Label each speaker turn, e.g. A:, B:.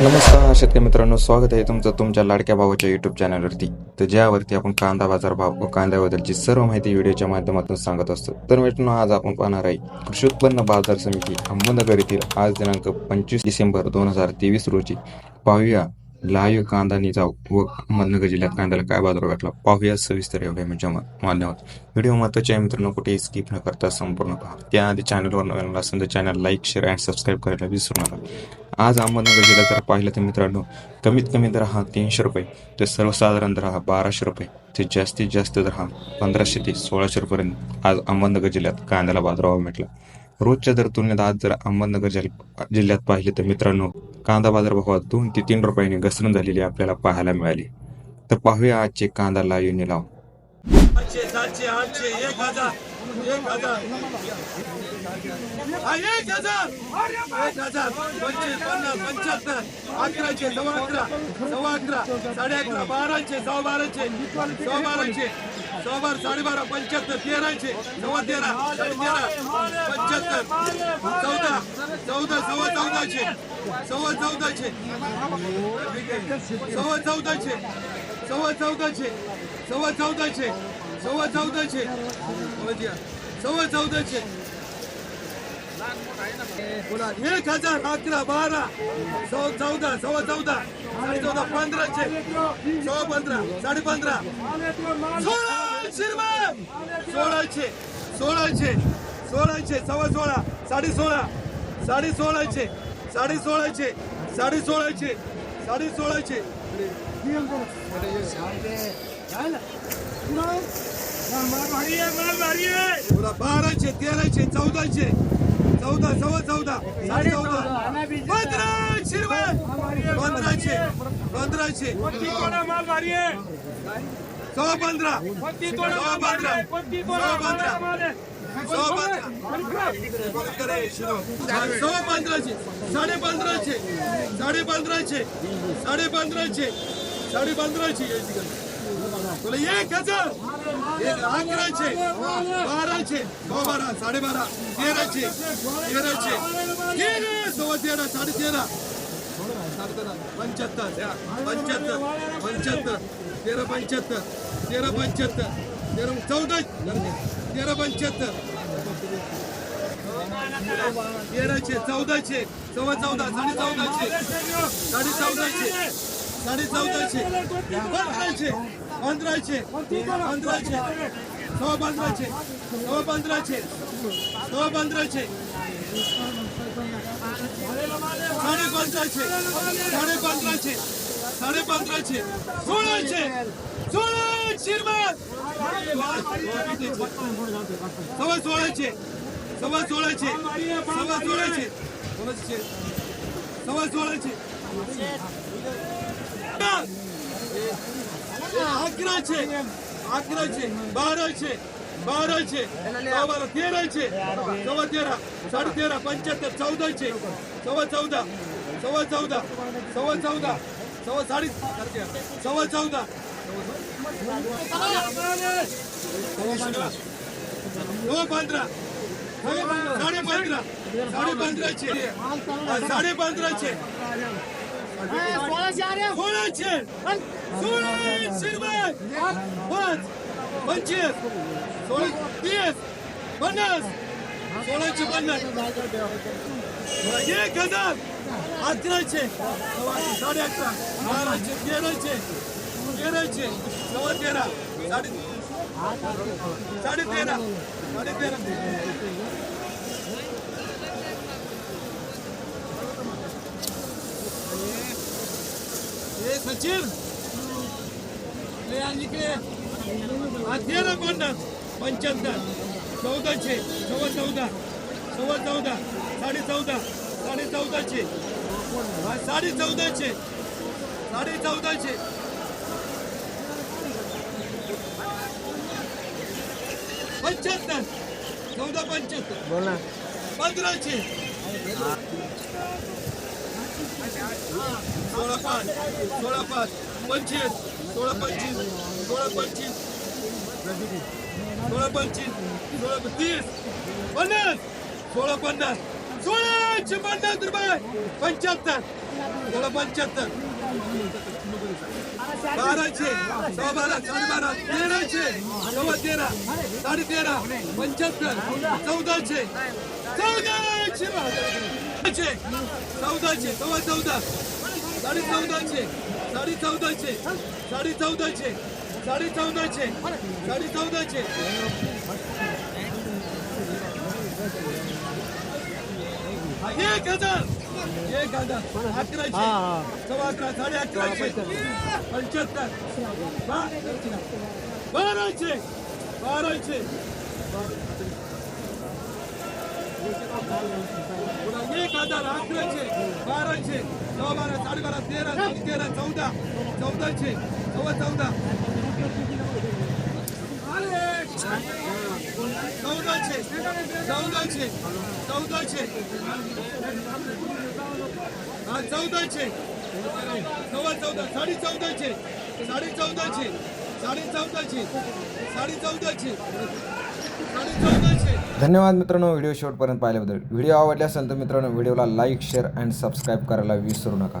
A: नमस्कार शेतकरी मित्रांनो स्वागत आहे तुमचं तुमच्या लाडक्या भावाच्या युट्यूब चॅनलवरती तर ज्यावरती आपण कांदा बाजार भाव व कांद्याबद्दलची सर्व माहिती व्हिडिओच्या माध्यमातून सांगत असतो तर मित्रांनो आज आपण पाहणार आहे कृषी उत्पन्न बाजार समिती अहमदनगर येथील आज दिनांक पंचवीस डिसेंबर दोन हजार तेवीस रोजी पाहूया. लाईव्ह कांदा निजाव व अहमदनगर जिल्ह्यात कांद्याला काय बाजार भेटला पाहूया सविस्तर एवढ्या म्हणजे माध्यमात व्हिडिओ महत्त्वाचे आहे मित्रांनो कुठेही स्किप न करता संपूर्ण पहा. त्याआधी चॅनलवर नवीन असेल तर channel like share and subscribe करायला विसरू नका. आज अहमदनगर जिल्ह्यात जर पाहिलं तर मित्रांनो कमीत कमी दर हा तीनशे रुपये तर सर्वसाधारण दर हा बाराशे रुपये ते जास्तीत जास्त दर हा पंधराशे ते सोळाशे रुपयेपर्यंत आज अहमदनगर जिल्ह्यात कांद्याला बाजारभाव भेटला रोजच्या दर तुलनेत आज जर अहमदनगर जिल्ह्यात पाहिले तर मित्रांनो कांदा बाजार भावात दोन ते तीन रुपयांनी घसरण झालेली आपल्याला पाहायला मिळाली. तर पाहूया आजचे कांदा लाईव्ह निलाव
B: एक हजार एक हजार पंचवीस पन्नास पंच्याहत्तर अकराशे सव्वा अकरा सव्वा अकरा साडे अकरा बाराशे सव्वा बाराशे सव्वा बाराशे सव्वा बारा साडेबारा पंच्याहत्तर तेराशे सव्वा तेरा साडे तेरा पंच्याहत्तर चौदा चौदा सव्वा चौदाशे सव्वा चौदाशे सव्वा चौदाशे सव्वा चौदाशे सव्वा चौदाशे सव्वा चौदाशे सव्वा चौदाशे एक हजार अकरा बारा सव्वा चौदा सव्वा चौदा साडे चौदा पंधराशे सव्वा पंधरा साडे पंधरा. सोळाशे सोळाशे सोळाशे सोळाशे सव्वा सोळा साडे सोळा साडे सोळाशे साडे सोळाशे साडे सोळाशे साडे सोळाशे. बाराशे तेराशे चौदाशे चौदा सव्वा चौदा साडे चौदा. पंधराशे रुपये पंधराशे पंधराशे सव्वा पंधरा. सव्वा पंधरा. सव्वा पंधरा. सव्वा पंधरा. सव्वा पंधराशे साडे पंधराशे साडे पंधराशे साडे पंधराशे साडे पंधराशे तुला एक हजार. अकराशे. बाराशे. सव्वा बारा साडेबारा. तेराशे. तेराशे. तेरा सव्वा तेरा साडे तेरा पंच्याहत्तर. पंच्याहत्तर. पंच्याहत्तर. तेरा पंच्याहत्तर. तेरा पंच्याहत्तर. तेरा चौदा. तेरा पंच्याहत्तर. तेराशे चौदाशे. सव्वा चौदा साडे चौदाशे साडे चौदाशे साडे चौदाशे पंधराशे બંધ રહે છે. બંધ રહે છે. સો બંધ રહે છે. સો બંધ રહે છે. સો બંધ રહે છે. સાડે બંધ છે. સાડે પંદર છે. સાડે પંદર છે. સોળ છે. સોળ શિરમા સવા સોળ છે. સવા સોળ છે. સવા સોળ છે. સવા સોળ છે. सव्वा છે सोळाशे છે બાર છે अकराशे बाराशे बाराशे सव्वा बारा तेराशे सव्वा तेरा. साडे तेरा पंच्याहत्तर चौदाशे सव्वा चौदा सव्वा चौदा सव्वा चौदा सव्वा साडे सव्वा चौदा सव्वा पंधरा. साडे पंधरा. साडे पंधराशे साडे पंधराशे सोळाशे सोळाशे रुपये पाच पंचवीस सोळा तीस पन्नास सोळाशे पन्नास एक हजार अकराशे साडे अकरा बाराशे तेराशे तेराशे सव्वा तेरा सचिन. ले आज इकडे. तेरा पन्नास पंच्याहत्तर. चौदाशे. सव्वा चौदा. सव्वा चौदा. साडे चौदा. साडे चौदाशे. साडे चौदाशे. साडे चौदाशे. पंच्याहत्तर. चौदा पंच्याहत्तर. पंधराशे. सोळा पाच सोळा पाच पंचवीस सोळा पंचवीस सोळा पंचवीस सोळा पंचवीस सोळा तीस पन्नास सोळा पन्नास सोळाशे पन्नास रुपये पंच्याहत्तर सोळा पंच्याहत्तर बाराशे सव्वा बारा साडेबारा तेराशे सव्वा तेरा साडे तेरा पंच्याहत्तर चौदाशे चौदाशे चौदाशे चौदाशे सव्वा चौदा साडे चौदाशे साडे चौदाशे साडे चौदाशे साडे चौदाशे साडे चौदाशे एक हजार. एक हजार अकराशे सव्वा अकरा साडे अकराशे पंच्याहत्तर बा- बाराशे बाराशे एक हजार अकराशे बाराशे सव्वा बारा साडेबारा तेरा साडे तेरा चौदा चौदाशे सव्वा चौदा
A: धन्यवाद मित्रांनो व्हिडिओ शेवटपर्यंत पाहिल्याबद्दल. व्हिडिओ आवडला असेल तर मित्रांनो व्हिडिओला लाईक शेअर अँड सबस्क्राईब करायला विसरू नका.